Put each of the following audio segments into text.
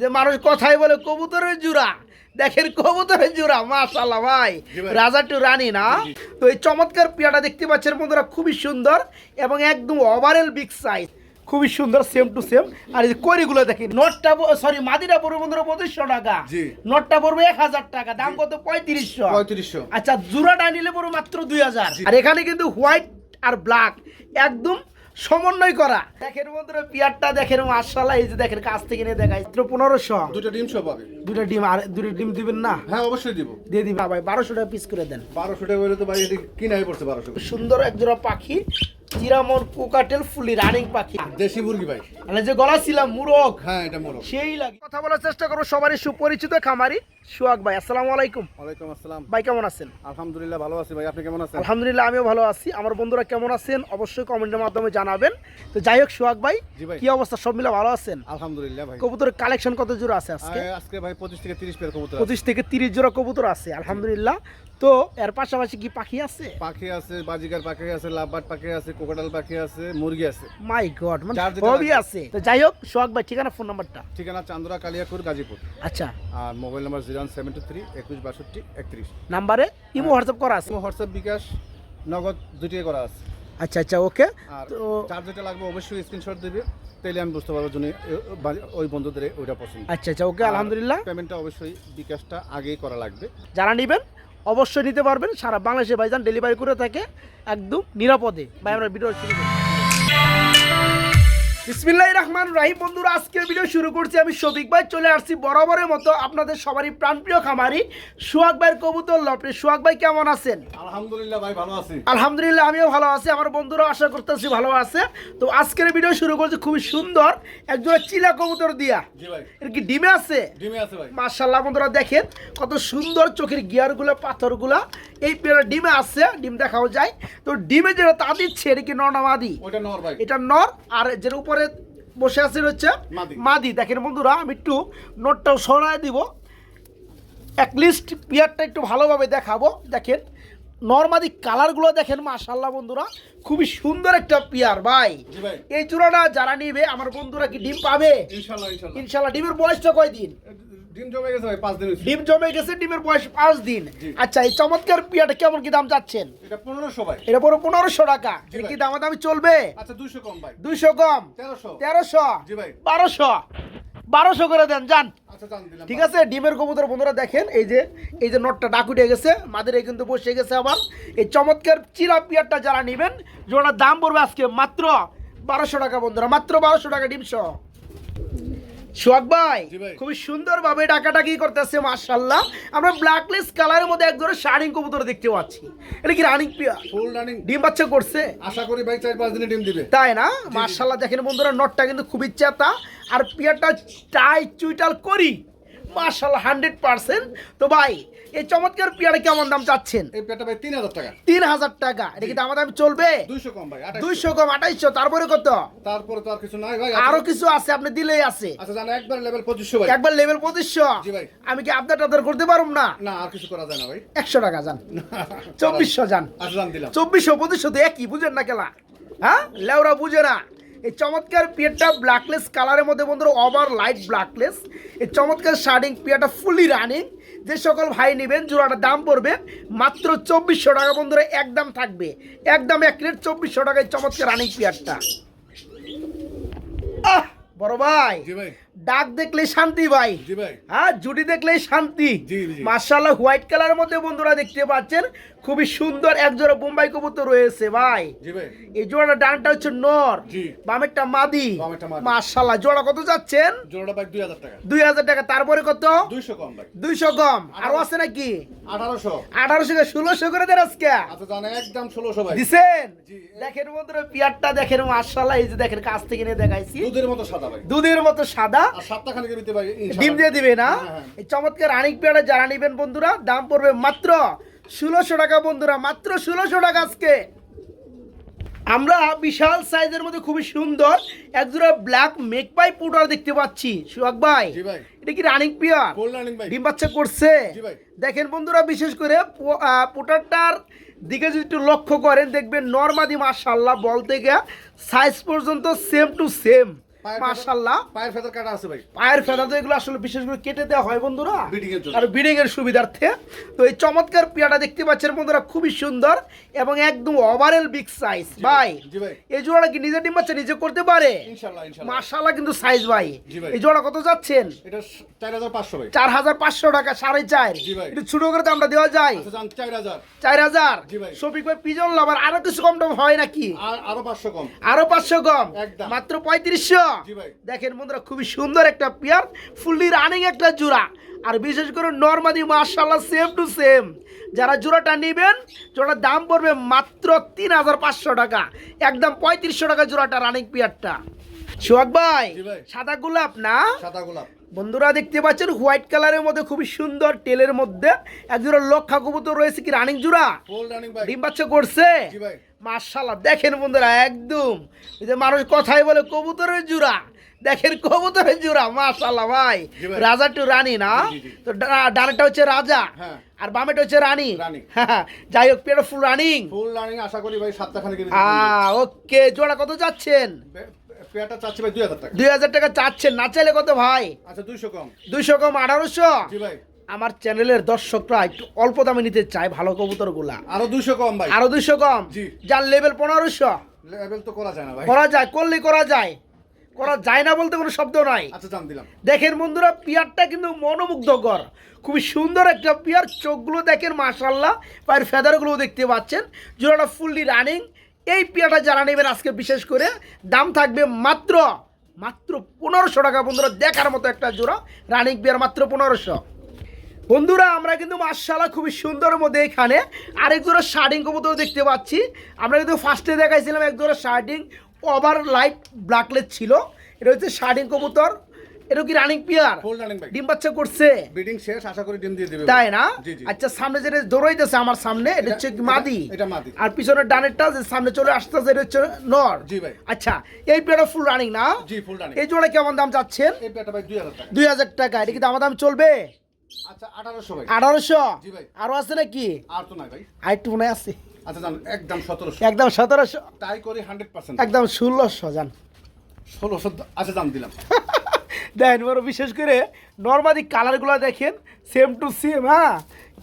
যে মানুষ কথাই বলে কবুতরের জোড়া দেখেন কবুতরের জোড়া মাশাল্লাহ ভাই। রাজা টু রানী না? তো এই চমৎকার পিয়াটা দেখতে পাচ্ছেন বন্ধুরা খুবই সুন্দর এবং একদম ওভারঅল বিগ সাইজ খুবই সুন্দর সেম টু সেম আর এই করিগুলো দেখি নোটটা সরি মাদিটা পড়বে বন্ধুরা পঁচিশশো টাকা। নোটটা পড়বে এক হাজার টাকা দাম কত? পঁয়ত্রিশশো। পঁয়ত্রিশশো। আচ্ছা জোড়াটা নিলে পড়বে মাত্র দুই হাজার। আর এখানে কিন্তু হোয়াইট আর ব্ল্যাক একদম সমন্বয় করা। দেখেন বন্ধুরা পিয়ারটা দেখেন মার্শাল্লাহ এই যে দেখেন কাছ থেকে নিয়ে দেখাই। মাত্র পনেরোশো। দুটো ডিম সব পাবে। দুটো ডিম আর দুটো ডিম দিবেন না? হ্যাঁ অবশ্যই দিব। দিয়ে দিবেন। ভাই বারোশো টাকা পিস করে দেন। বারোশো টাকা হলে তো ভাই এটি কিনাই পড়ছে বারোশো। সুন্দর একজোড়া পাখি। চিরামন কোকাটেল ফুলি রানিং পাখি। দেশি মুরগি ভাই। মানে যে গলা ছিলাম মুরগ। হ্যাঁ এটা মোরগ। সেই লাগে। কথা বলার চেষ্টা করব সবারই সুপরিচিত খামারি সুয়াক ভাই। আসসালামু আলাইকুম। ওয়ালাইকুম আসসালাম। ভাই কেমন আছেন? আলহামদুলিল্লাহ ভালো আছি ভাই আপনি কেমন আছেন? আলহামদুলিল্লাহ আমিও ভালো আছি। আমার বন্ধুরা কেমন আছেন? অবশ্যই কমেন্টের মাধ্যমে জানাবেন। তো যাই হোক সোহাগ ভাই কি অবস্থা? সব মিলে ভালো আছেন? আলহামদুলিল্লাহ ভাই। কবুতরের কালেকশন কত জোড়া আছে আজকে? আজকে ভাই পঁচিশ থেকে তিরিশ পেয়ার কবুতর আছে। পঁচিশ থেকে তিরিশ জোড়া কবুতর আছে আলহামদুলিল্লাহ। তো এর পাশাপাশি কি পাখি আছে? পাখি আছে বাজিকার পাখি আছে লাভবাট পাখি আছে কোকাটাল পাখি আছে মুরগি আছে। মাই গড মানে সবই আছে। তো যাই হোক সোহাগ ভাই ঠিকানা ফোন নাম্বারটা ঠিকানা চান্দরা কালিয়াকুর গাজীপুর। আচ্ছা। আর mobile number zero seven two three একুশ বাষট্টি একত্রিশ। নাম্বারে ইমো হোয়াটসঅ্যাপ করা আছে? ইমো হোয়াটসঅ্যাপ বিকাশ নগদ দুটিয়ে করা আছে। আচ্ছা আচ্ছা ওকে। তো যার যেটা লাগবে অবশ্যই স্ক্রিনশট দেবে তাহলে আমি বুঝতে পারব জন্য ওই বন্ধুদের ওইটা পছন্দ। আচ্ছা আচ্ছা ওকে আলহামদুলিল্লাহ। পেমেন্টটা অবশ্যই বিকাশটা আগেই করা লাগবে। যারা নেবেন অবশ্যই নিতে পারবেন। সারা বাংলাদেশে ভাইজান ডেলিভারি করে থাকে, একদম নিরাপদে। ভাই, আমরা ভিডিও শুরু করি বিসমিল্লাহ রহমান রাহিম। বন্ধুরা আজকের ভিডিও শুরু করছি আমি শফিক ভাই। চলে আসছি বরাবরের মতো আপনাদের সবারই প্রাণপ্রিয় খামারি সোহাগ ভাইয়ের কবুতর লপটে সোহাগ ভাই কেমন আছেন? আলহামদুলিল্লাহ ভাই ভালো আছি। আলহামদুলিল্লাহ আমিও ভালো আছি। আমার বন্ধুরা আশা করতেছি ভালো আছে। তো আজকের ভিডিও শুরু করছি খুবই সুন্দর একজন চিলা কবুতর দিয়া। জি ভাই। এর কি ডিমে আছে? ডিমে আছে ভাই। মার্শাল্লাহ বন্ধুরা দেখেন কত সুন্দর চোখের গিয়ারগুলো পাথরগুলো। এই পেয়ারা ডিমে আছে ডিম দেখাও যায়। তো ডিমে যেটা তা দিচ্ছে এটা কি নর্নামাদি ওইটা নর ভাই। এটা নর আর যেটা উপরে বসে আছে হচ্ছে মাদি। দেখেন বন্ধুরা আমি একটু নোটটাও সরায় দিব। অ্যাটলিস্ট পিয়ারটা একটু ভালোভাবে দেখাবো। দেখেন নর্মাদি কালারগুলো দেখেন মাশাল্লাহ বন্ধুরা। খুবই সুন্দর একটা পিয়ার ভাই। এই চূড়াটা যারা নিবে আমার বন্ধুরা কি ডিম পাবে? ইনশাল্লাহ ডিমের বয়সটা কয়দিন? ডিম জমে গেছে ভাই পাঁচ দিন ডিম জমে গেছে ডিমের বয়স পাঁচ দিন। আচ্ছা এই চমৎকার পিয়াটা কেমন কি দাম চাচ্ছেন? এটা পনেরোশো ভাই। এটা পুরো টাকা। কি ভাই। দামাদামি চলবে? আচ্ছা দুইশো কম ভাই। দুইশো কম? তেরোশো। তেরোশো? জি ভাই। বারোশো? বারোশো করে দেন যান। আচ্ছা ঠিক আছে ডিমের কবুতর বন্ধুরা দেখেন এই যে এই যে নটটা ডাকুটে গেছে মাদের এই কিন্তু বসে গেছে আবার। এই চমৎকার চিরা পিয়ারটা যারা নেবেন যেটার দাম পড়বে আজকে মাত্র বারোশো টাকা বন্ধুরা মাত্র বারোশো টাকা ডিম সহ সোহাগ ভাই জি সুন্দর খুবই সুন্দরভাবে ডাকাডাকি করতেছে মার্শাল্লাহ আমরা ব্ল্যাকলেস কালারের মধ্যে এক ধরনের শাড়িং কবুতর দেখতে পাচ্ছি। এটা কি রানিং পিয়া ফুল রানিং ডিম বাচ্চা করছে। আশা করি ভাই চার পাঁচ দিনে ডিম দিবে। তাই না? মার্শাল্লাহ দেখেন বন্ধুরা নটটা কিন্তু খুবই চেতা আর পিয়াটা টাই চুইটাল করি। মার্শাল্লাহ হান্ড্রেড পার্সেন্ট তো ভাই এই চমৎকার পিয়ারে কেমন দাম চাচ্ছেন? এই পেটা ভাই তিন হাজার টাকা। তিন হাজার টাকা। এটা কি দাম দাম চলবে? দুইশো কম ভাই দুইশো কম আঠাইশো তারপরে কত? তারপরে তো আর কিছু নাই ভাই আরও কিছু আছে আপনি দিলেই আছে। আচ্ছা জানো একবার লেভেল পঁচিশশো ভাই। একবার লেভেল পঁচিশশো। জি ভাই। আমি কি আপনার টাদার করতে পারুম না? না আর কিছু করা যায় না ভাই। একশো টাকা যান চব্বিশশো যান আচ্ছা জান দিলাম। চব্বিশশো পঁচিশশো তো একই বুঝেন না খেলা হ্যাঁ? লেওরা বুঝে না। এই চমৎকার পিয়ারটা ব্ল্যাকলেস কালারের মধ্যে বন্ধুরা ওভার লাইট ব্ল্যাকলেস এই চমৎকার শার্টিং পিয়ারটা ফুলি রানিং যে সকল ভাই নেবেন, জোড়াটার দাম পড়বে মাত্র চব্বিশশো টাকা। বন্ধুরা, একদম থাকবে। একদম এক প্লেট চব্বিশশো টাকায় চমৎকার রানিং পিয়ারটা আহ, বড় ভাই। ডাক দেখলে শান্তি ভাই। হ্যাঁ জুটি দেখলেই শান্তি। মার্শাল্লাহ হোয়াইট কালারের মধ্যে বন্ধুরা দেখতে পাচ্ছেন খুবই সুন্দর এক জোড়া বোম্বাই কবুতর রয়েছে ভাই। এই জোড়াটা ডানটা হচ্ছে নর বামেরটা মাদি। মার্শাল্লাহ জোড়া কত যাচ্ছেন? দুই হাজার টাকা। তারপরে কত? দুইশো কম আরও আছে নাকি? আঠারোশো। আঠারোশো ষোলোশো করে দেন আজকে। আচ্ছা একদম ষোলোশো দিছেন? দেখেন বন্ধুরা পিয়ারটা দেখেন মার্শাল্লাহ এই যে দেখেন কাছ থেকে নিয়ে দেখাইছি। দুধের মতো সাদা দুধের মতো সাদা ভাই ডিম দিয়ে দিবে না? হ্যাঁ, হ্যাঁ। এই চমৎকার আনিক পেয়ারা যারা নেবেন বন্ধুরা দাম পড়বে মাত্র ষোলোশো টাকা বন্ধুরা মাত্র ষোলোশো টাকা আজকে। আমরা বিশাল সাইজের মধ্যে খুবই সুন্দর একজোড়া ব্ল্যাক মেকপাই পুটার দেখতে পাচ্ছি। সুহাগ ভাই এটা কি রানিং পিয়ার? ডিম বাচ্চা করছে। দেখেন বন্ধুরা বিশেষ করে পোটারটার দিকে যদি একটু লক্ষ্য করেন দেখবেন নর্মাদি মাশাল্লাহ বল থেকে সাইজ পর্যন্ত সেম টু সেম পায়ের পায়ের ফেদার কাটা আছে ভাই। পায়ের ফেদা তো এগুলো আসলে বিশেষ করে কেটে দেওয়া হয় বন্ধুরা। Breeding এর আর ব্রিডিং এর সুবিধার্থে। তো এই চমৎকার পেয়াটা দেখতে পাচ্ছেন বন্ধুরা খুবই সুন্দর এবং একদম ওভারঅল বিগ সাইজ ভাই এই জোড়াটা কি নিজে ডিম বাচ্চা নিজে করতে পারে? কিন্তু সাইজ ভাই। এই জোড়া কত যাচ্ছেন? এটা ভাই। টাকা সাড়ে চার। একটু ছোট করে দামটা দেওয়া যায়। আচ্ছা। শফিক ভাই। পিজন লাভার আরও কিছু কম টম হয় নাকি? আর আরও পাঁচশো কম। আরও পাঁচশো কম। মাত্র পঁয়ত্রিশশো। জি ভাই। দেখেন বন্ধুরা খুবই সুন্দর একটা পেয়ার ফুললি রানিং একটা জোড়া। আর বিশেষ করে নর্মাদি মার্শাল্লাহ সেম টু সেম যারা জোড়াটা নেবেন জোড়ার দাম পড়বে মাত্র তিন হাজার পাঁচশো টাকা। একদম পঁয়ত্রিশশো টাকা জোড়াটা রানিং পেয়ারটা। সোহাগ ভাই। সাদা গোলাপ না? সাদা গোলাপ। বন্ধুরা দেখতে পাচ্ছেন হোয়াইট কালারের মধ্যে খুবই সুন্দর টেলের মধ্যে। এক জোড়া লক্ষা কবুতর রয়েছে কি রানিং জোড়া? ডিম বাচ্চা করছে? মার্শাল্লাহ দেখেন বন্ধুরা একদম। এই যে মানুষ কথাই বলে কবুতরের জোড়া দেখেন কবুতরের জোড়া মার্শাল্লাহ ভাই। রাজা টু রানী না। তো ডা- ডানেরটা হচ্ছে রাজা হ্যাঁ। আর বামেটা হচ্ছে রানী। যাই হোক পেটা ফুল রানিং। ফুল রানিং আশা করি ভাই সাতটা খানে কিনে ওকে জোড়া কত যাচ্ছেন পেয়ারটা চাচ্ছি ভাই দুই হাজার টাকা। দুই হাজার টাকা চাচ্ছেন না চাইলে কত ভাই? আচ্ছা দুইশো কম। দুইশো কম আঠারোশো? জি ভাই। আমার চ্যানেলের দর্শকরা একটু অল্প দামে নিতে চায় ভালো কবুতরগুলা আরও দুইশো কম ভাই। আরও দুইশো কম? জি। যার লেভেল পনেরোশো। লেভেল তো করা যায় না ভাই। করা যায় করলে করা যায়। করা যায় না বলতে কোনো শব্দ নাই। আচ্ছা জান দিলাম। দেখেন বন্ধুরা পিয়ারটা কিন্তু মনোমুগ্ধকর। খুবই সুন্দর একটা পিয়ার। চোখগুলো দেখেন মাশাল্লাহ পায়ের ফেদারগুলো দেখতে পাচ্ছেন। জোড়াটা ফুললি রানিং এই পিয়াটা যারা নেবেন আজকে বিশেষ করে দাম থাকবে মাত্র মাত্র পনেরোশো টাকা বন্ধুরা। দেখার মতো একটা জোড়া। রানিং পিয়ার মাত্র পনেরোশো। বন্ধুরা আমরা কিন্তু মার্শাল্লাহ খুবই সুন্দর মধ্যে এখানে আরেক জোড়া শার্টিং কবুতর দেখতে পাচ্ছি। আমরা কিন্তু ফার্স্টে দেখাইছিলাম এক জোড়া শার্টিং ওভার লাইট ব্ল্যাকলেস ছিল। এটা হচ্ছে শার্টিং কবুতর। এটা কি রানিং পিয়ার ডিম বাচ্চা করছে? ব্রিডিং শেষ আশা করি ডিম দিয়ে দিবে। তাই না? আচ্ছা সামনে যেটা দৌড়াইতেছে আমার সামনে এটা হচ্ছে মাদি। এটা- এটা মাদি। আর পিছনের ডানেরটা যে সামনে চলে আসতেছে এটা হচ্ছে নর। জি ভাই। আচ্ছা এই পেয়ারটা ফুল রানিং না? জি ফুল রানিং এই জোড়া কেমন দাম চাচ্ছেন? এই পেয়ারটা ভাই দুই হাজার টাকা। এটা কি দাম চলবে? আচ্ছা আঠারোশো ভাই। আঠারোশো? জি ভাই। আরও আছে নাকি? আর তো নাই ভাই। আর একটু মনে আছে। আচ্ছা জান একদম একদম তাই করি হান্ড্রেড পার্সেন্ট একদম জান। আচ্ছা দাম দিলাম। দেখেন বড় বিশেষ করে নর্মালি কালারগুলো দেখেন সেম টু সেম হ্যাঁ?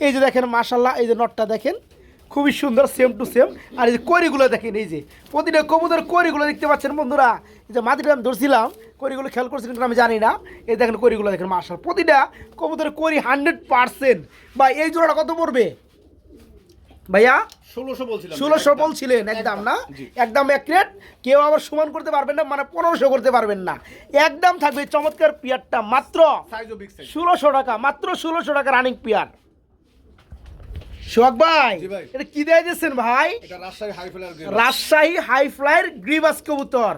এই যে দেখেন মাশাল্লাহ এই যে নটটা দেখেন। খুবই সুন্দর সেম টু সেম আর এই যে কড়িগুলো দেখেন এই যে প্রতিটা কবুতর কড়িগুলো দেখতে পাচ্ছেন বন্ধুরা। এই যে মাটিটা আমি ধরছিলাম কড়িগুলো খেয়াল করছেন কিন্তু আমি জানি না। এই দেখেন কড়িগুলো দেখেন মার্শাল প্রতিটা কবুতরের কড়ি হান্ড্রেড পার্সেন্ট বা এই জোড়াটা কত পড়বে? ভাইয়া? ষোলোশো বলছিলেন একদম না? একদম এক রেট কেউ আবার সমান করতে পারবেন না মানে পনেরোশো করতে পারবেন না। একদম থাকবে চমৎকার পিয়ারটা মাত্র ষোলোশো টাকা মাত্র ষোলোশো টাকা রানিং পিয়ার। ভাই এটা কি দিয়ে দিয়েছেন ভাই? রাজশাহী হাই ফ্লাইয়ের গ্রিবাস। কবুতর।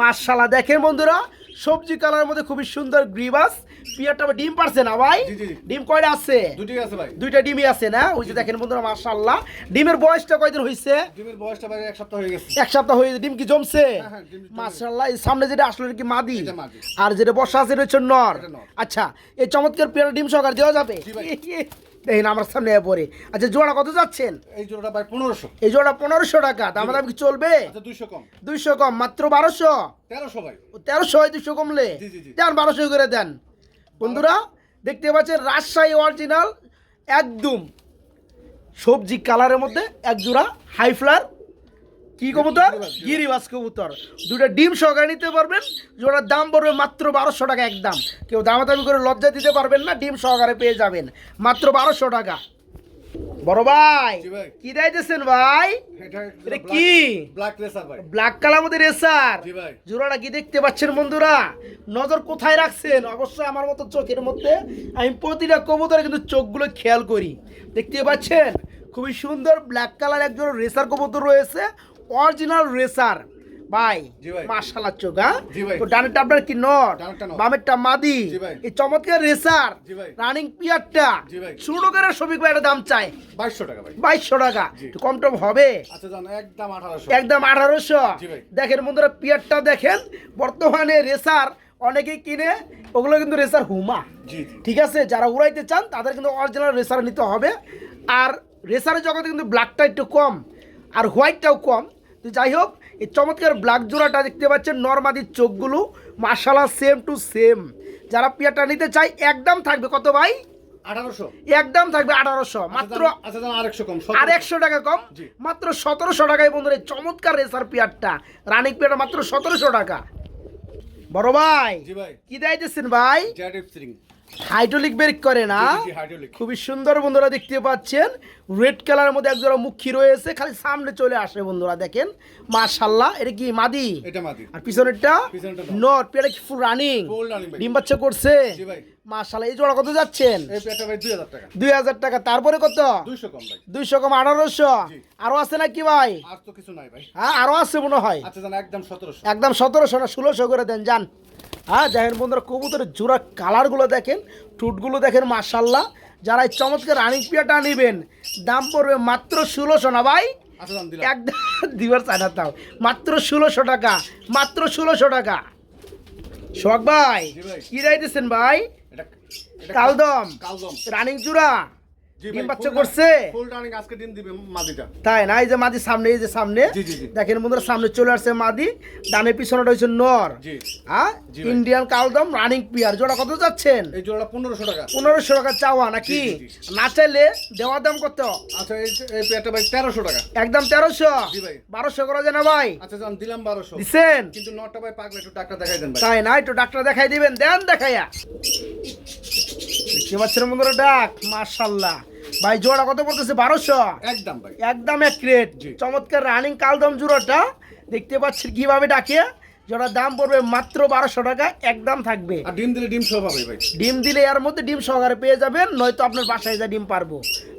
মার্শাল্লাহ দেখেন বন্ধুরা সবজি কালারের মধ্যে খুবই সুন্দর গ্রিবাস। পিয়ারটা ডিম পারছে না ভাই। ডিম কয়টা আছে? দুটি আছে ভাই। দুইটা ডিমই আছে না? ওই যে দেখেন বন্ধুরা মার্শাল্লাহ ডিমের বয়সটা কয়দিন হয়েছে ডিমের বয়সটা ভাই এক সপ্তাহ হয়ে গেছে। এক সপ্তাহ হয়ে ডিম কি জমছে? হ্যাঁ, হ্যাঁ, মাশাআল্লাহ এই সামনে যেটা আসলে কি মাদি? আর যেটা বসা আছে এটা হচ্ছে নর। আচ্ছা এই চমৎকার পেয়ারা ডিম সহকার দেওয়া যাবে। দেখেন আমার সামনে পরে আচ্ছা জোড়া কত যাচ্ছেন? এই জোড়াটা ভাই পনেরোশো। এই জোড়া পনেরোশো টাকা দাম দাম কি চলবে? আচ্ছা দুইশো কম। দুইশো কম মাত্র বারোশো? তেরোশো ভাই। তেরোশো হয় দুশো কমলে। দেন বারোশো করে দেন। বন্ধুরা দেখতে পাচ্ছেন রাজশাহী অরিজিনাল একদম সবজি কালারের মধ্যে এক জোড়া হাই ফ্লার কি কবুতর। গিরিবাস কবুতর। দুটো ডিম সহকারে নিতে পারবেন জোড়ার দাম পড়বে মাত্র বারোশো টাকা একদম। কেউ দামাদামি করে লজ্জা দিতে পারবেন না ডিম সহকারে পেয়ে যাবেন। মাত্র বারোশো টাকা। বড় ভাই কি দিতেছেন ভাই? এটা কি? ব্ল্যাক রেসার ভাই। ব্ল্যাক কালার মধ্যে রেসার জোড়াটা কি দেখতে পাচ্ছেন বন্ধুরা? নজর কোথায় রাখছেন? অবশ্যই আমার মতো চোখের মধ্যে আমি প্রতিটা কবুতরে কিন্তু চোখগুলো খেয়াল করি। দেখতে পাচ্ছেন? খুবই সুন্দর ব্ল্যাক কালার একজন রেসার কবুতর রয়েছে। অরিজিনাল রেসার ভাই। মার্শাল্লাহ চোখ হ্যাঁ। তো ডানেরটা আপনার কি নট? বামেরটা মাদি। এই চমৎকার রেসার রানিং পিয়ারটা। শুরু করে সবিক ভাই দাম চাই। বাইশশো টাকা ভাই। বাইশশো টাকা। একটু কম টম হবে? আচ্ছা জান একদম আঠারোশো। একদম আঠারোশো। জি ভাই। দেখেন বন্ধুরা পিয়ারটা দেখেন বর্তমানে রেসার অনেকেই কিনে ওগুলো কিন্তু রেসার হুমা। ঠিক আছে? যারা উড়াইতে চান তাদের কিন্তু অরিজিনাল রেসার নিতে হবে। আর রেসারের জগতে কিন্তু ব্ল্যাকটা একটু কম। আর হোয়াইটটাও কম। তো যাই হোক এই চমৎকার ব্ল্যাক জোড়াটা দেখতে পাচ্ছেন নর্মাদির চোখগুলো। মার্শাল্লাহ সেম টু সেম যারা পেয়ারটা নিতে চাই একদম থাকবে। কত ভাই? আঠারোশো। একদম থাকবে আঠারোশো। মাত্র আচ্ছা দাম আর একশো টাকা কম। মাত্র সতেরোশো টাকায় বন্ধুরা চমৎকার রেসার পেয়ারটা। রানিং পেয়ারটা মাত্র সতেরোশো টাকা। বড় ভাই ভাই। কি দিতেছেন ভাই? হাইড্রোলিক ব্রেক করে না। খুবই সুন্দর বন্ধুরা দেখতে পাচ্ছেন। রেড কালারের মধ্যে একজোড়া মুখী রয়েছে খালি সামনে চলে আসে বন্ধুরা দেখেন। মাশাল্লাহ এটা কি মাদি? এটা মাদি। আর পিছনেরটা? নট পেয়ারা কি ফুল রানিং ডিম বাচ্চা করছে? জি ভাই। মাশাল্লাহ এই জোড়া কত যাচ্ছেন? দুই হাজার টাকা। তারপরে কত? দুইশো কম আঠারোশো। আরও আছে নাকি ভাই? আর তো কিছু নাই ভাই। হ্যাঁ আরও আছে মনে হয়। আচ্ছা একদম সতেরোশো। না ষোলোশো করে দেন যান হ্যাঁ দেখেন বন্ধুরা কবুতরের জোড়া কালারগুলো দেখেন টুটগুলো দেখেন মার্শাল্লাহ যারা এই চমৎকার রানিং পিয়াটা নেবেন দাম পড়বে মাত্র ষোলোশো না ভাই? আচ্ছা একদম দিবার তাও। মাত্র ষোলোশো টাকা মাত্র ষোলোশো টাকা। শোক ভাই। কি রাইতেছেন ভাই? কালদম। কালদম। রানিং জোড়া। জি ডিম বাচ্চা করছে? ফুল রানিং আজকে দিন দিবে মাদিটা। তাই না? এই যে মাদি সামনে এই যে সামনে। দেখেন বন্ধুরা সামনে চলে আসছে মাদি। ডানে পিছনেটা হচ্ছে নর। হ্যাঁ ইন্ডিয়ান কালদম রানিং পিয়ার জোড়া কত যাচ্ছেন? এই জোড়া পনেরোশো টাকা। পনেরোশো টাকা চাওয়া নাকি। না চাইলে দেওয়ার দাম কত? আচ্ছা এই পেয়ারটা ভাই তেরোশো টাকা। একদম তেরোশো? ভাই। বারোশো করা যায় না ভাই। আচ্ছা জান দিলাম বারোশো। দিচ্ছেন কিন্তু নটা ভাই পাকলে একটু টাকা দেখাই দেন তাই না? একটু ডাক্তার দেখাই দিবেন। দেন দেখাইয়া। দেখতে পাচ্ছেন বন্ধুরা ডাক? মার্শাল্লাহ ভাই জোড়া কত পড়তেছে? বারোশো? একদম ভাই। একদম এক রেট চমৎকার রানিং কালদম জোড়াটা। দেখতে পাচ্ছেন কীভাবে ডাকে? জোড়ার দাম পড়বে মাত্র বারোশো টাকা একদম থাকবে। আর ডিম দিলে ডিম সব হবে ভাই। ডিম দিলে এর মধ্যে ডিম সহকারে পেয়ে যাবেন নয়তো আপনার বাসায় যা ডিম পারব।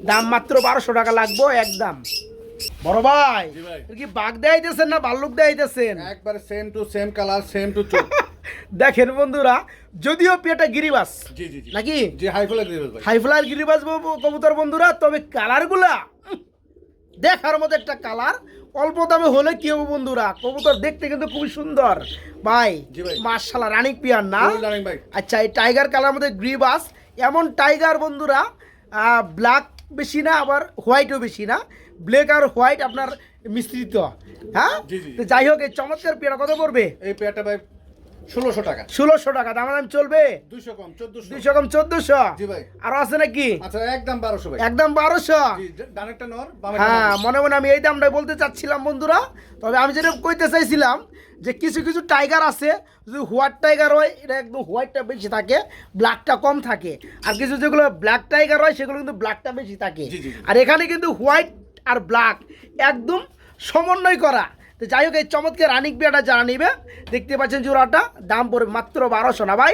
দাম মাত্র বারোশো টাকা লাগবো একদম বড় ভাই ভাই। কি বাঘ দেয়াইতেছেন না ভাল্লুক দেয়াইতেছেন একবারে same to same colour same to চোখ। দেখেন বন্ধুরা যদিও পেটা গিরিবাস নাকি? হাইফ্লার গিরিবাস বাবু- কবুতর বন্ধুরা তবে কালারগুলা দেখার মতো একটা কালার। অল্প দামে হলে কি হবে বন্ধুরা? কবুতর দেখতে কিন্তু খুবই সুন্দর। ভাই। মার্শাল্লাহ রানিক পিয়ার না? আচ্ছা এই টাইগার কালার মধ্যে গ্রিবাস। এমন টাইগার বন্ধুরা ব্ল্যাক বেশি না আবার হোয়াইটও বেশি না। ব্ল্যাক আর হোয়াইট আপনার মিশ্রিত। হ্যাঁ? যাই হোক এই চমৎকার পেয়ারা কত পড়বে? এই পেয়ারটা ভাই ষোলোশো টাকা। ষোলোশো টাকা দাম দাম চলবে? দুইশো কম চোদ্দশো। দুইশো কম চোদ্দশো? জি ভাই। আরও আছে নাকি? আচ্ছা একদম বারোশো ভাই। একদম বারোশো? ডানেরটা নর হ্যাঁ মনে মনে আমি এই দামটাই বলতে চাচ্ছিলাম বন্ধুরা। তবে আমি যেটা কইতে চাইছিলাম যে কিছু কিছু টাইগার আছে। যদি হোয়াইট টাইগার হয় এটা একদম হোয়াইটটা বেশি থাকে ব্ল্যাকটা কম থাকে। আর কিছু যেগুলো ব্ল্যাক টাইগার হয় সেগুলো কিন্তু ব্ল্যাকটা বেশি থাকে। আর এখানে কিন্তু হোয়াইট আর ব্ল্যাক একদম সমন্বয় করা। তো যাই হোক এই চমৎকার রানিক বিয়াটা যারা নিবে দেখতে পাচ্ছেন জোড়াটা দাম পড়বে মাত্র বারোশো না ভাই?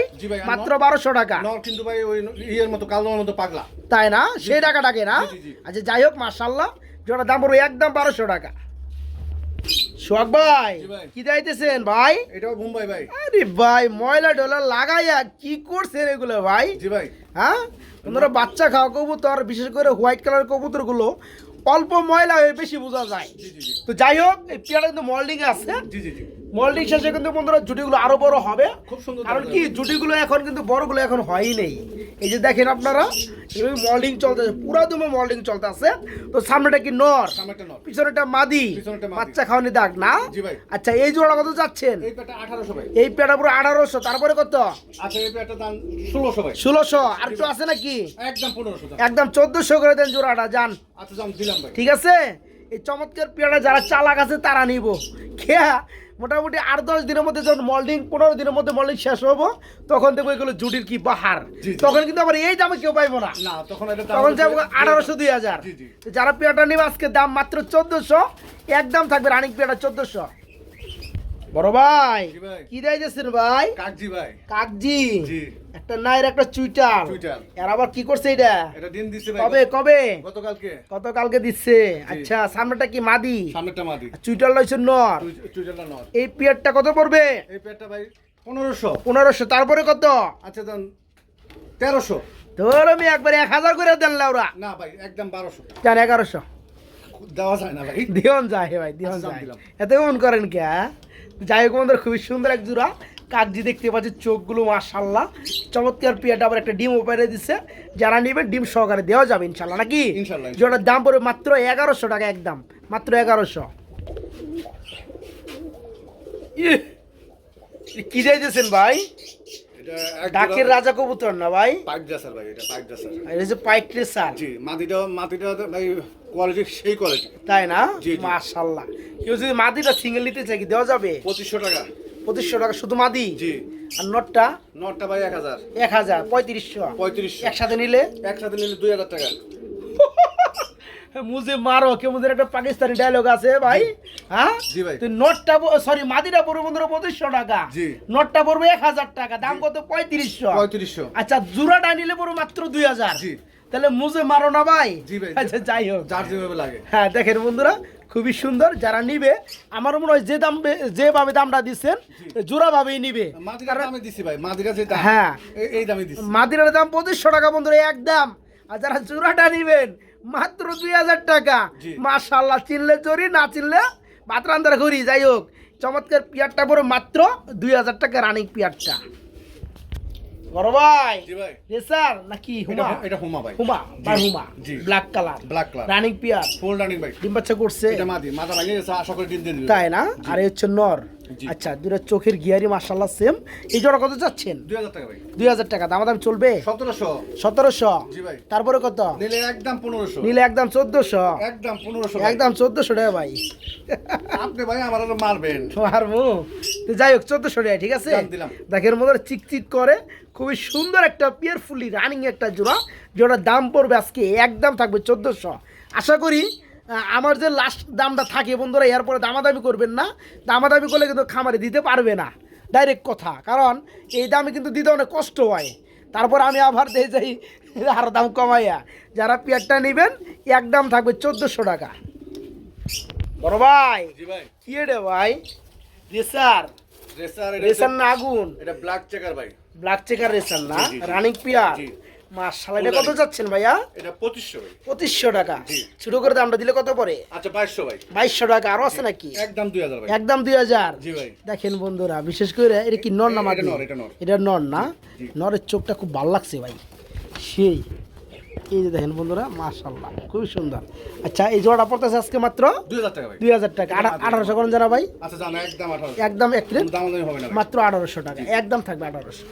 মাত্র বারোশো টাকা। কিন্তু ভাই ওই ইয়ের মতো কালোর মতো পাগলা। তাই না? সেই টাকা টাকে না। আচ্ছা যাই হোক মার্শাল্লাহ জোড়া দাম পড়বে একদম বারোশো টাকা। ভাই কি ভাই? এটাও মুম্বাই ভাই। আরে ভাই ময়লা ডলা লাগাইয়া কি করছেন এগুলো ভাই? জি ভাই। হ্যাঁ? তোমরা বাচ্চা খাওয়া কবুতর বিশেষ করে হোয়াইট কালার কবুতরগুলো অল্প ময়লা হয়ে বেশি বোঝা যায়। তো যাই হোক এই পেয়ারা কিন্তু মল্ডিং আছে। জি জি জি। মল্ডিং শেষে কিন্তু বন্ধুরা জুটিগুলো আরও বড় হবে। খুব সুন্দর কারণ কি জুটিগুলো এখন কিন্তু বড়গুলো এখন হয়ই নেই। এই যে দেখেন আপনারা এভাবে মল্ডিং চলতেছে পুরো দমে মল্ডিং চলতেছে তো সামনেটা কি নর? সামনেরটা নর। পিছনেটা মাদি। বাচ্চা খাওয়ানি দাগ না? আচ্ছা এই জোড়া কত যাচ্ছেন? এই ভাই। পেটা পুরো আঠারোশো তারপরে কত? আচ্ছা এই পেয়ারটা দাম ষোলোশো ভাই। আর একটু আছে নাকি? একদম চোদ্দশো করে দেন জোড়াটা যান। আচ্ছা দাম দিলাম ভাই। ঠিক আছে? এই চমৎকার পেয়ারা যারা চালাক আছে তারা নিব। খেয়া মোটামুটি আট দশ দিনের মধ্যে যখন মল্ডিং পনেরো দিনের মধ্যে মল্ডিং শেষ হব তখন দেখব এগুলো জুটির কি বাহার। তখন কিন্তু আবার এই দামে কেউ পাইবো না। তখন যাব আঠারোশো দুই হাজার। যারা পেয়ারটা নিবে আজকে দাম মাত্র চোদ্দশো। একদম থাকবে রানিং পেয়ারটা চোদ্দশো। বড় ভাই কি ভাই? কাকজি ভাই। কাকজি? একটা নাইর একটা চুইটাল। এর আবার কি করছে এটা? এটা দিন দিচ্ছে ভাই। কবে কবে? গতকালকে। গতকালকে দিচ্ছে। আচ্ছা সামনেটা কি মাদি? সামনেরটা মাদি। চুইটাল নর। চুইটালটা নর। এই পিয়ারটা কত পড়বে? এই পেয়ারটা ভাই পনেরোশো। পনেরোশো তারপরে কত? আচ্ছা দাম তেরোশো। ধর আমি একবার এক হাজার করে দেন লাউরা। না ভাই একদম বারোশো। জান এগারোশো? দেওয়া যায় না ভাই। দিয়ন যায় হে ভাই দিয়ন আচ্ছা, যায়। এত মন করেন কে হ্যাঁ? যাই হোক বন্ধুরা খুবই সুন্দর এক জোড়া। কাকজি দেখতে পাচ্ছি চোখগুলো মাশাল্লাহ চমৎকার পিয়াটা আবার একটা ডিম ওপারে দিচ্ছে যারা নেবে ডিম সহকারে দেওয়া যাবে ইনশাল্লাহ নাকি? জোড়ার দাম পড়বে মাত্র এগারোশো টাকা একদম মাত্র এগারোশো। কি যাইতেছেন ভাই? ডাকের রাজা কবুতর না ভাই? পাইপ জাসার ভাই এটা পাইপ জাসার। রেসার। জি মাটিটা মাটিটা ভাই কোয়ালিটি সেই কোয়ালিটি তাই না। মাশাল্লাহ কেউ যদি মাদিটা সিঙ্গেল নিতে চাই কি দেওয়া যাবে? পঁচিশশো টাকা। পঁচিশশো টাকা শুধু মাদি? জি। আর নটটা? নটটা ভাই এক হাজার। এক হাজার পঁয়ত্রিশশো। পঁয়ত্রিশশো। একসাথে নিলে? একসাথে নিলে দুই হাজার টাকা। মুজে মারো কে মুজের একটা পাকিস্তানি ডায়লগ আছে ভাই। হ্যাঁ? জি ভাই। তুই নোটটা সরি মাদিটা পড়বে বন্ধুরা পঁচিশশো টাকা। জি। নোটটা পড়বে এক হাজার টাকা দাম কত? পঁয়ত্রিশশো। পঁয়ত্রিশশো। আচ্ছা জুরাটা নিলে পড়বে মাত্র দুই হাজার। জি। তাহলে মুজে মারো না ভাই। আচ্ছা যাই হোক। যার যেভাবে লাগে। হ্যাঁ দেখেন বন্ধুরা খুবই সুন্দর। যারা নিবে আমার মনে হয় যে দাম যেভাবে দামটা দিচ্ছেন জোড়া ভাবেই নিবে। হ্যাঁ। মাদিরার দাম পঁচিশশো টাকা বন্ধুরা একদম আর যারা জোড়াটা নিবেন মাত্র দুই হাজার টাকা। মাশাল্লাহ চিনলে চুরি না চিনলে বাতরান্দার ঘুরি যাই হোক চমৎকার পিয়ারটা পরে মাত্র দুই হাজার টাকা রানিং পিয়ারটা। বড় ভাই। রেসার নাকি এটা হুমা? এটা হুমা ভাই। হুমা বা হুমা। Black colour black color। Running pair full running ভাই। ডিম বাচ্চা করছে। এটা মাদি। মাথা ভাই গেছে আশা করে ডিম দিয়ে দিবে। তাই না? আর এই হচ্ছে নর। আচ্ছা দুটো চোখের গিয়ারি মাশাল্লাহ সেম এই জোড়া কত যাচ্ছেন দুই হাজার টাকা দাম দাম চলবে? সতেরোশো। সতেরোশো। জি ভাই। তারপরে কত? নিলে একদম পনেরোশো। নিলে একদম চোদ্দশো। একদম পনেরোশো একদম চোদ্দশো টাকা ভাই। আপনি ভাই আমার আরও মারবেন। আর মু তো যাই হোক চোদ্দশো টাকা ঠিক আছে। দেখের মতো চিকচিক করে খুবই সুন্দর একটা পিয়ারফুলি রানিং একটা জোড়া। যেটার দাম পড়বে আজকে একদম থাকবে চোদ্দশো। আশা করি আমার যে লাস্ট দামটা থাকে বন্ধুরা এরপরে দামাদামি করবেন না। দামাদামি করলে কিন্তু খামারে দিতে পারবে না। ডাইরেক্ট কথা। কারণ এই দামে কিন্তু দিতে অনেক কষ্ট হয়। তারপর আমি আবার দিয়ে যাই আর দাম কমাইয়া। যারা পেয়ারটা নেবেন এক দাম থাকবে চোদ্দোশো টাকা। বড় ভাই কি রে ভাই? রেসার। রেসার রেসার না আগুন। এটা ব্ল্যাক চেকার ভাই। ব্ল্যাক চেকার রেসার না। Running pair. মাশাআল্লাহ এটা কত যাচ্ছেন ভাইয়া? এটা পঁচিশশো ভাই। পঁচিশশো টাকা। জি। ছোট করে দামটা দিলে কত পড়ে? আচ্ছা বাইশশো ভাই। বাইশশো টাকা। আরও আছে নাকি? একদম দুই হাজার ভাই। একদম দুই হাজার? জি ভাই। দেখেন বন্ধুরা বিশেষ করে এটা কি নর না মাদি এটা নর। এটা নর না? নরের চোখটা খুব ভালো লাগছে ভাই। সেই। এই যে দেখেন বন্ধুরা মাশাল্লাহ খুবই সুন্দর। আচ্ছা এই জোড়া পড়তেছে আজকে মাত্র? দুই হাজার টাকা আঠারোশো করেন জানা ভাই? আচ্ছা জানো একদম এক মাত্র আঠারোশো টাকা। একদম থাকবে আঠারোশো।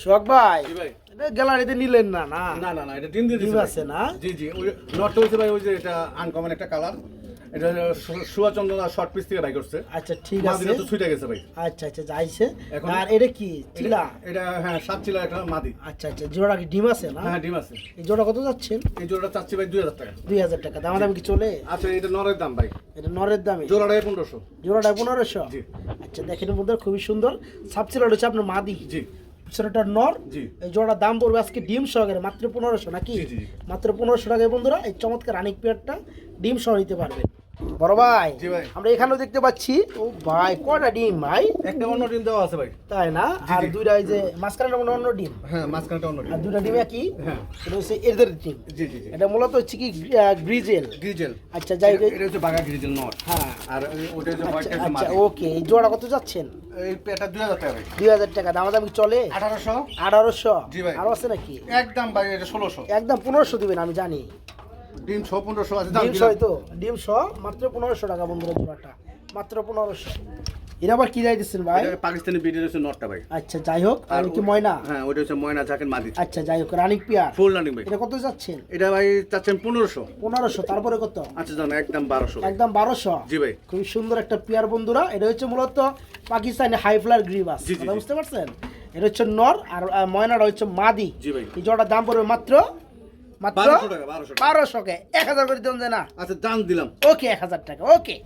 জি ভাই। এটা গ্যালারিতে নিলেন না না? না না না এটা ডিম দিয়ে ডিম আছে না? জি জি ওই নটটা হচ্ছে ভাই ওই যে এটা আনকমন একটা কালার এটা সুয়া চন্দ্র শর্ট পিস থেকে বাই করছে। আচ্ছা ঠিক আছে। তো ছুটে গেছে ভাই। আচ্ছা আচ্ছা যাইছে। আর এটা কি? চিলা? এটা- হ্যাঁ সাত চিলা একটা মাদি। আচ্ছা আচ্ছা জোড়া কি ডিম আছে না? হ্যাঁ ডিম আছে। এই জোড়া কত যাচ্ছেন? এই জোড়াটা চাচ্ছি ভাই দুই হাজার টাকা। দুই হাজার টাকা। দাম দাম কি চলে? আচ্ছা এটা নরের দাম ভাই। এটা নরের দামে? জোড়াটা পনেরোশো। জোড়াটা পনেরোশো? জি। আচ্ছা দেখেন বন্ধুরা খুবই সুন্দর। সাবচিলা হচ্ছে আপনার মাদি। জি। পিছনেটা নর এই জোড়ার দাম পড়বে আজকে ডিম সহকারে মাত্র পনেরোশো নাকি। মাত্র পনেরোশো টাকায় বন্ধুরা এই চমৎকার আনিক পেয়ারটা ডিম সহ নিতে পারবেন বড় ভাই আমরা এখানেও দেখতে পাচ্ছি। ও ভাই কয়টা ডিম ভাই? একটা অন্য ডিম দেওয়া আছে ভাই। তাই না? আর দুইটা ওই যে মনে অন্য ডিম? হ্যাঁ মাঝখানটা অন্য আর দুইটা ডিম একই? হ্যাঁ। এটা হচ্ছে এদের ডিম। জি জি এটা মূলত হচ্ছে কি গ্রিজেল। গ্রিজেল। আচ্ছা যাই এটা হচ্ছে বাঘা গ্রিজেল নট। হ্যাঁ। আর ওটা হচ্ছে হোয়াইট আচ্ছা একটা আচ্ছা ওকে এই জোড়া কত যাচ্ছেন? এই পেটা দুই হাজার টাকা ভাই। দুই হাজার টাকা। দামাদামি চলে? আঠারোশো। আঠারোশো। জি ভাই। আরও আছে নাকি? একদম ভাই এটা ষোলোশো। একদম পনেরোশো দিবেন আমি জানি। ডিম ছ পনেরোশো আছে দাম ডিম তো ডিম মাত্র পনেরোশো টাকা বন্ধুরা জোড়াটা মাত্র পনেরোশো। এরা আবার কি দিচ্ছেন ভাই? এটা পাকিস্তানি বিডের হচ্ছে নটটা ভাই। আচ্ছা যাই হোক আর কি ময়না? হ্যাঁ ওটা হচ্ছে ময়না মাদি। আচ্ছা যাই হোক রানিক পিয়ার। ফুল রানিং ভাই। এটা কত যাচ্ছেন? এটা ভাই চাচ্ছেন পনেরোশো। পনেরোশো তারপরে কত? আচ্ছা জানো একদম বারোশো একদম বারোশো? জি ভাই। খুবই সুন্দর একটা পেয়ার বন্ধুরা। এটা হচ্ছে মূলত পাকিস্তানি হাই ফ্লার গ্রিবাস। বুঝতে পারছেন? এটা হচ্ছে নর আর ময়নাটা হচ্ছে মাদি। জি ভাই। এই জোড়ার দাম পড়বে মাত্র মাত্র বারোশো টাকা বারোশো টাকা। এক হাজার করে দিলাম না। আচ্ছা দাম দিলাম। ওকে এক হাজার টাকা ওকে।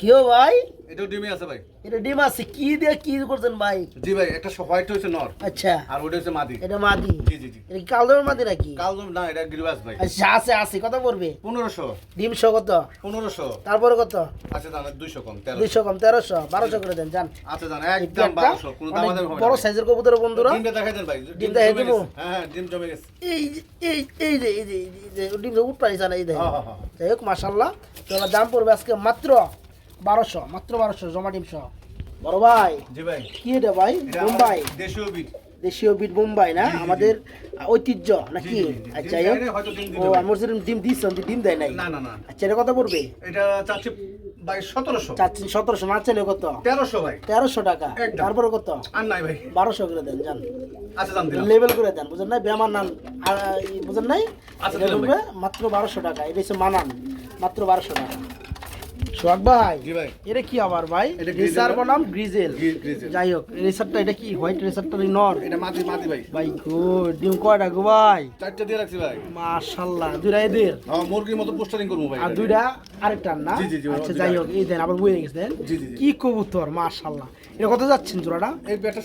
কেউ ভাই? এটাও ডিমে আছে ভাই। এটা ডিম আছে কি দিয়ে কি করছেন ভাই? জি ভাই একটা হোয়াইট হচ্ছে নর। আচ্ছা। আর ওটা হচ্ছে মাদি। এটা মাদি? জি জি জি। এটা মাদি নাকি? না এটা গিরিবাস ভাই। আচ্ছা আছে আছে কত পড়বে? পনেরোশো। ডিম শো কত? পনেরোশো। তারপরে কত? আচ্ছা দাম দুইশো কম তেরো দুইশো কম তেরোশো বারোশো করে দেন জান আচ্ছা এই একদম পেয়ারটা বারোশো কোনো দাম অনেক দাম হবে বড় সাইজের কবুতর বন্ধুরা। ডিমটা দেখাই দেন ভাই ডিম দেখাই দেবো? হ্যাঁ হ্যাঁ ডিম জমে গেছে। এই এই এই যে এই যে ডিম উঠ পাইছে না এই দেখেন হ্যাঁ, হ্যাঁ। যাই হোক মাসাল্লাহ তোমার দাম পড়বে আজকে মাত্র বারোশো মাত্র বারোশো জমা ডিম সহ। বড় ভাই। জি ভাই। কি এটা ভাই মুম্বাই। দেশীয় বিট। দেশীয় বিট মুম্বাই না। আমাদের ঐতিহ্য নাকি। আচ্ছা ডিম দেয় ও আমার ডিম দিচ্ছেন ডিম দেয় নাই। না না না। আচ্ছা এটা কত পড়বে? এটা চাচ্ছি ভাই সতেরোশো। না চাইলে কত? তেরোশো ভাই। তেরোশো টাকা। তারপরে কত? আর নাই ভাই। বারোশো করে দেন জান আচ্ছা দাম দিলাম। লেভেল করে দেন বুঝেন নাই? বেমার নান বুঝেন নাই? আচ্ছা, মাত্র বারোশো টাকা। এটা হচ্ছে মানান মাত্র বারোশো টাকা। সোহাগ ভাই এটা কি আবার ভাই? রেসার বনাম গ্রিজেল। যাই হোক রেসারটা এটা কি? হোয়াইট রেসারটা নর? এটা মাটি মাটি ভাই। ভাই গো ডিম কয়টা গো ভাই? চারটা দিয়ে রাখছি ভাই। মাশাল্লাহ দুইটা এদের? হ্যাঁ মুরগির মতো পোস্টারিং করব ভাই আর দুইটা আরেকটার না? জি, জি, জি, আচ্ছা যাই হোক এই দেন আবার বুঝে। কি কবুতর মাশাল্লাহ। এটা কত যাচ্ছেন জোড়াটা? এই টাকা।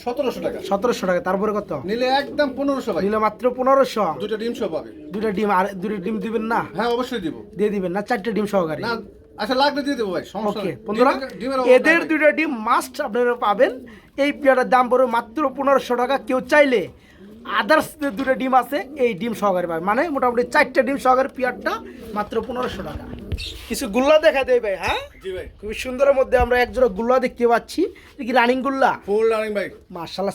সতেরোশো টাকা তারপরে কত? নিলে একদম পনেরোশো ভাই। নিলে মাত্র পনেরোশো। দুটো ডিম সহ পাবে। দুইটা ডিম আর দুইটা ডিম দিবেন না? হ্যাঁ অবশ্যই দিব। দিয়ে দিবেন না? চারটে ডিম সহকারে? না আচ্ছা লাগলে দিয়ে দেবো ভাই সমস্যা ওকে। বন্ধুরা এদের দুইটা ডিম মাস্ট আপনারা পাবেন। এই পেয়ারের দাম পড়বে মাত্র পনেরোশো টাকা। কেউ চাইলে আদার্স যে দুটো ডিম আছে এই ডিম সহকারে পাবে মানে মোটামুটি চারটে ডিম সহকারে পেয়ারটা মাত্র পনেরোশো টাকা। কিছু গুল্লা দেখা দেয় ভাই হ্যাঁ? খুবই সুন্দরের মধ্যে আমরা এক জোড়া গুল্লা দেখতে পাচ্ছি। কি রানিং গুল্লা? ফুল রানিং ভাই।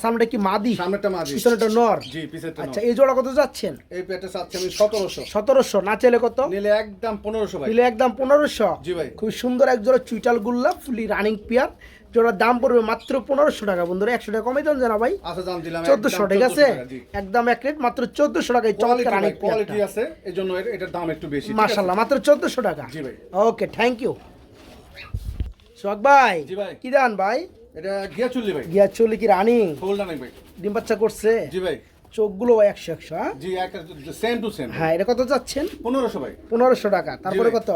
সামনে কি মাদি? সামনেরটা মাঝি পিছনেটা নর? জি পিছেরটা আচ্ছা এই জোড়া কত যাচ্ছেন? এই প্যাটটা চাচ্ছি আমি সতেরোশো। সতেরোশো না চাইলে কত? নিলে একদম পনেরোশো ভাই। নিলে একদম পনেরোশো। জি ভাই। খুব সুন্দর এক জোড়া চুইটাল গুল্লা ফুলি রানিং পেয়ার। জোড়ার দাম পড়বে মাত্র পনেরোশো টাকা। বন্ধুরা একশো টাকা কমে দেন জানা ভাই। আচ্ছা চোদ্দশো ঠিক আছে? একদম এক রেট মাত্র চোদ্দশো টাকায় চমৎকার কোয়ালিটি আছে এই জন্য এটার দাম একটু বেশি? মার্শাল্লাহ মাত্র চোদ্দশো টাকা। ওকে থ্যাংক ইউ সোহাগ ভাই কি দেন ভাই? এটা গিয়া চুল্লি ভাই। গিয়া চুল্লি কি রানিং? ফুল রানিং ভাই। ডিম বাচ্চা করছে? জি ভাই। চোখগুলো একশো একশো হ্যাঁ? জি সেম টু সেম হ্যাঁ এটা কত যাচ্ছেন? পনেরোশো ভাই। পনেরোশো টাকা তারপরে কত?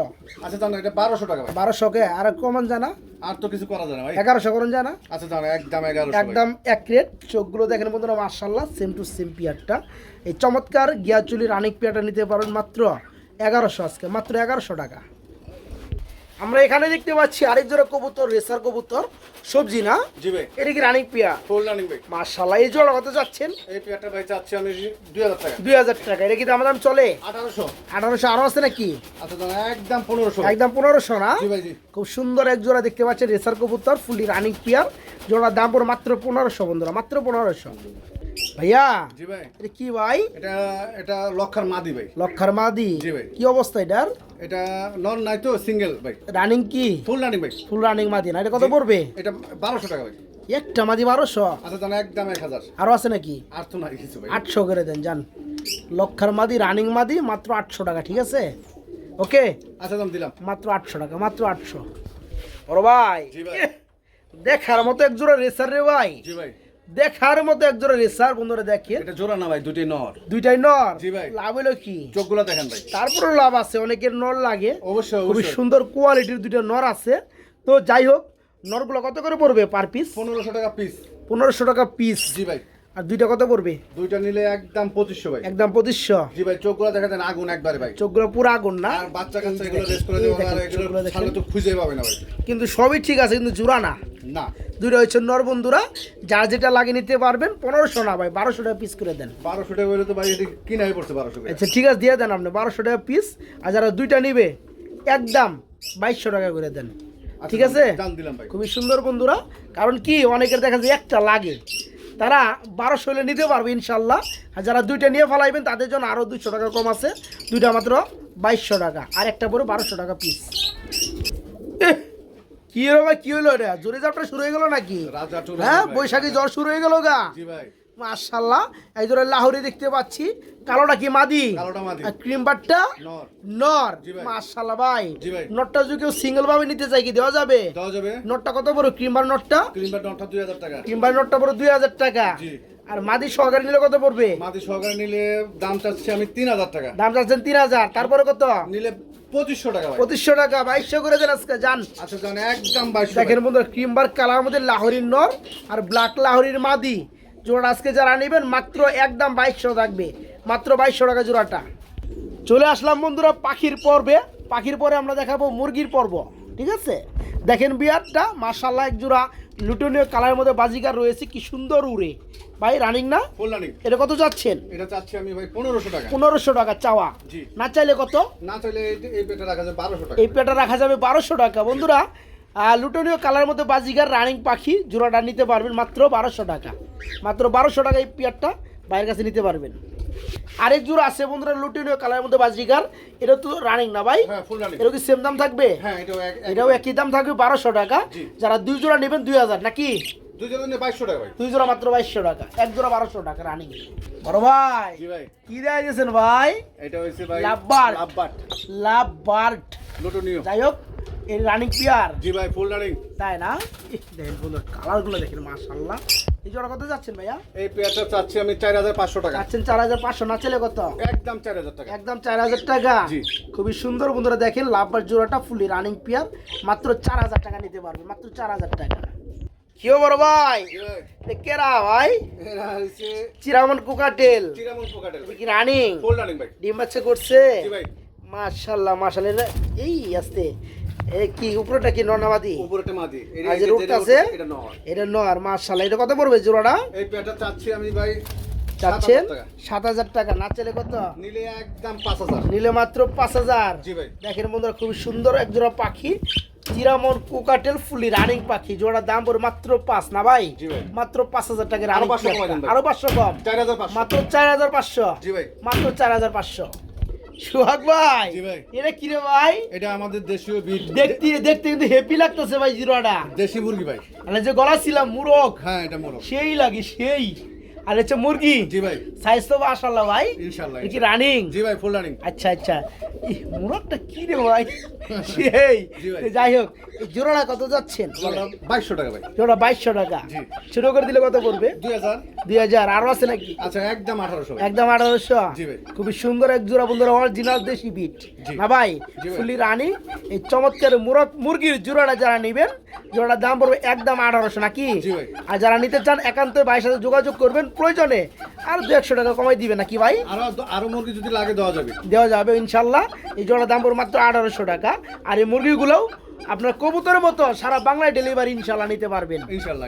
আচ্ছা জানো এটা বারোশো টাকা বারোশো কে আর কমন জানা? আর তো কিছু করা যায় না ভাই। এগারোশো করুন জানা? আচ্ছা জানো একদম এগারোশো একদম এক রেট। চোখগুলো দেখেন বন্ধুরা মার্শাল্লাহ সেম টু সেম পিয়ারটা এই চমৎকার গিয়াচুলি রানিক পিয়ারটা নিতে পারেন মাত্র এগারোশো আজকে মাত্র এগারোশো টাকা। আমরা এখানে দেখতে পাচ্ছি আরেক জোড়া কবুতর রেসার কবুতর সবজি না? জি ভাই। এটা কি রানিক পিয়া ফুল রানিং ভাই। মার্শাল্লাহ এই জোড়া কত যাচ্ছেন? এই পেয়ারটা ভাই চাচ্ছি আমি দুই হাজার টাকা। এটা কি দাম দাম চলে? আঠারোশো। আঠারোশো আরও আছে নাকি? আচ্ছা একদম পনেরোশো একদম পনেরোশো না? জি ভাই জি। খুব সুন্দর এক জোড়া দেখতে পাচ্ছেন রেসার কবুতর ফুলি রানিং পিয়া জোড়ার দাম পড়ে মাত্র পনেরোশো বন্ধুরা মাত্র পনেরোশো। ভাইয়া? জি ভাই। এটা কি ভাই? এটা এটা লক্ষার মাদি ভাই। লক্ষার মাদি? জি ভাই। কি অবস্থা এটার? এটা নন নাই তো সিঙ্গেল ভাই। রানিং কি? ফুল রানিং ভাই। ফুল রানিং মাদি না এটা কত পড়বে? এটা বারোশো টাকা ভাই। একটা মাদি বারোশো? আচ্ছা জানো একদম এক হাজার। আরও আছে নাকি? আর তো নাই কিছু ভাই। আটশো করে দেন যান লক্ষার মাদি রানিং মাদি মাত্র আটশো টাকা ঠিক আছে? ওকে? আচ্ছা দাম দিলাম। মাত্র আটশো টাকা মাত্র আটশো। বড় ভাই। জি ভাই। দেখার মতো এক জোড়া রেসার রে ভাই। জি ভাই। দেখার মতো একজোড়া রেসার বন্ধুরা দেখেন। এটা জোড়া না ভাই দুইটাই নর। দুইটাই নর? জি ভাই। লাভ হলো কি? চোখগুলো দেখেন ভাই। তারপরে লাভ আছে অনেকের নর লাগে। অবশ্যই খুব সুন্দর কোয়ালিটির দুইটা নর আছে। তো যাই হোক নরগুলো কত করে পড়বে পার পিস? পনেরোশো টাকা পিস। পনেরোশো টাকা পিস। জি ভাই। আর দুইটা কত পড়বে? দুইটা নিলে একদম পঁচিশশো ভাই। একদম পঁচিশশো। জি ভাই চোখগুলো দেখা যায় আগুন একবারে ভাই। চোখগুলো পুরো আগুন না? আর বাচ্চা কাচ্চা এগুলো রেস্ট করে দেবো আর এগুলো ছাড়লে তো খুঁজে পাবে না ভাই। কিন্তু সবই ঠিক আছে কিন্তু জোড়া না। না। দুইটা হচ্ছে নর বন্ধুরা যার যেটা লাগিয়ে নিতে পারবেন পনেরোশো না ভাই বারোশো টাকা পিস করে দেন। বারোশো টাকা হলে তো ভাই এটি কিনাই পড়ছে বারোশো আচ্ছা ঠিক আছে দিয়ে দেন আপনি বারোশো টাকা পিস আর যারা দুইটা নিবে একদম বাইশশো টাকা করে দেন। আচ্ছা, ঠিক আছে? খুবই সুন্দর বন্ধুরা কারণ কি অনেকের দেখা যায় একটা লাগে। তারা বারোশো হলে নিতে পারবে ইনশাল্লাহ। আর যারা দুইটা নিয়ে ফেলাইবেন তাদের জন্য আরও দুশো টাকা কম আছে। দুইটা মাত্র বাইশশো টাকা আর একটা পরে বারোশো টাকা পিস কি হলো ভাই কি হলো এটা? জোরে যাত্রা শুরু হয়ে গেল নাকি? হ্যাঁ বৈশাখী জ্বর শুরু হয়ে গেল গা। ভাই। মাশাল্লাহ এই ধরে লাহোরি দেখতে পাচ্ছি কালোটা কি মাদি? কালোটা মাদি। আর ক্রিম বারটা নর। মাশাল্লাহ ভাই। নটটা যদি কেউ সিঙ্গেল ভাবে নিতে চাই কি দেওয়া যাবে? দেওয়া যাবে। নটটা কত বড়? ক্রিমবার নটটা ক্লিনবার নটা দুই হাজার টাকা। ক্রিমবার নটটা বড় দুই হাজার টাকা। জি। আর মাদি সহকারে নিলে কত পড়বে? মাদি সহকারে নিলে দাম চাচ্ছি আমি তিন হাজার টাকা। দাম চাচ্ছেন তিন হাজার। তারপরে কত? নিলে পঁচিশশো টাকা পঁচিশশো টাকা। বাইশশো করে দেন আজকে যান। আচ্ছা জান একদম বাইশশো দেখেন বন্ধু ক্রিমবার কালার মধ্যে লাহোরির নর আর ব্ল্যাক লাহোরির মাদি। জোড়া আজকে যারা নেবেন মাত্র একদম বাইশশো থাকবে। মাত্র বাইশশো টাকা জোড়াটা। চলে আসলাম বন্ধুরা পাখির পর্বে। পাখির পরে আমরা দেখাবো মুরগির পর্ব ঠিক আছে? দেখেন বিয়ারটা মার্শাল্লাহ এক জোড়া লুটনীয় কালারের মধ্যে বাজিকার রয়েছে কি সুন্দর উড়ে। ভাই রানিং না? ফুল রানিং এটা কত যাচ্ছেন? এটা চাচ্ছি আমি ভাই পনেরোশো টাকা। পনেরোশো টাকা চাওয়া। না চাইলে কত? না চাইলে এই- পেটে রাখা যায় বারোশো টাকা। এই পেটা রাখা যাবে বারোশো টাকা। বন্ধুরা লুটনীয় কালার মধ্যে বাজিগার রানিং পাখি জোড়াটা নিতে পারবেন মাত্র বারোশো টাকা। মাত্র বারোশো টাকা এই পেয়ারটা বাইরের কাছে নিতে পারবেন। আরেক জোড়া আছে বন্ধুরা লুটিনীয় কালারের মধ্যে বাজরিকার এটা তো রানিং না ভাই? হ্যাঁ এটা কি সেম দাম থাকবে? হ্যাঁ এটাও এক- এক- এটাও একই দাম থাকবে বারোশো টাকা। যারা দুই জোড়া নেবেন দুই হাজার নাকি? দুই জনের নিয়ে বাইশশো টাকা ভাই। দুই জোড়া মাত্র বাইশশো টাকা। এক জোড়া বারোশো টাকা রানিং বড় ভাই কি দেয়া দিয়েছেন ভাই? এটা হচ্ছে ভাই লাভবার্ড। লাভবার্ড। লাভ বার্ড যাই হোক এই রানিং পিয়ার জি ভাই ফুল রানিং তাই না? দেখেন বন্ধুরা কালারগুলো দেখেন মাশাল্লাহ এই জোড়া কত যাচ্ছেন ভাইয়া? এই পেয়ারটা চাচ্ছি আমি চার হাজার পাঁচশো টাকা। যাচ্ছেন চার হাজার পাঁচশো না চলে কত? একদম চার হাজার টাকা। একদম চার হাজার টাকা। জি। খুবই সুন্দর বন্ধুরা দেখেন লাভবার জোড়াটা ফুলি রানিং পিয়ার মাত্র চার হাজার টাকা নিতে পারবে মাত্র চার হাজার টাকা। কেউ বড় ভাই? কেরা ভাই? Cinnamon cockatiel. চিরামন পোকাটেল কি রানিং ফুল রানিং ভাই। ডিম বাচ্চা করছে? জি ভাই। মাশাল্লাহ এটা- এই আসতে। কি উপরেটা কি ননাবাদি উপরেটা মাদি। আর যে রোগটা আছে? এটা নয় এটা নর মাশাল্লাহ এটা কত পড়বে জোড়াটা? এই পেয়ারটা চাচ্ছি আমি ভাই চাচ্ছেন? সাত হাজার টাকা। না চলে কত? নিলে একদম পাঁচ হাজার। নিলে মাত্র পাঁচ হাজার। দেখেন বন্ধুরা খুব সুন্দর এক জোড়া পাখি। চিরামন কোকাটেল ফুলি রানিং পাখি। জোড়ার দাম পড়ে মাত্র পাঁচ না ভাই? মাত্র পাঁচ হাজার টাকা আরও 500 কমাই দেন ভাই। আরও পাঁচশো কম। চার হাজার পাঁচশো। মাত্র চার হাজার পাঁচশো। মাত্র চার হাজার পাঁচশো। সুহাগ ভাই। এটা কি রে ভাই? এটা আমাদের দেশীয় বিট। দেখতে দেখতে কিন্তু হেপি লাগতেছে ভাই জিরোটা। দেশি মুরগি ভাই। মানে যে গলা ছিলাম মুরগ। হ্যাঁ এটা মোরগ। সেই লাগে সেই। আর হচ্ছে মুরগি। জি ভাই। সাইজ তো মাশাল্লাহ ভাই। ইনশাআল্লাহ কি রানিং জি ভাই ফুল রানিং আচ্ছা আচ্ছা। মুরগটা কি রে ভাই? সেই। জি ভাই। যাই হোক জোড়াটা কত যাচ্ছেন? বাইশশো টাকা ভাই। জোড়া বাইশশো টাকা। করে দিলে কত পড়বে? দুই হাজার। দুই হাজার। আরও আছে নাকি? আচ্ছা একদম আঠারোশো একদম আঠারোশো? খুবই সুন্দর এক জোড়া বন্ধুরা অরিজিনাল দেশি বিট না ভাই? ফুলি রানী এই চমৎকার মুরগ মুরগির জোড়াটা যারা নেবেন জোড়াটার দাম পড়বে একদম আঠারোশো নাকি? আর যারা নিতে চান একান্ত ভাইয়ের সাথে যোগাযোগ করবেন। প্রয়োজনে আর দু একশো টাকা কমাই দিবে নাকি ভাই? আরও আরও মুরগি যদি লাগে দেওয়া যাবে। দেওয়া যাবে ইনশাল্লাহ। এই জোড়ার দাম পড়বে মাত্র আঠারোশো টাকা। আর এই মুরগিগুলোও আপনার কবুতরের মতো সারা বাংলায় ডেলিভারি ইনশাল্লাহ নিতে পারবেন। ইনশাল্লাহ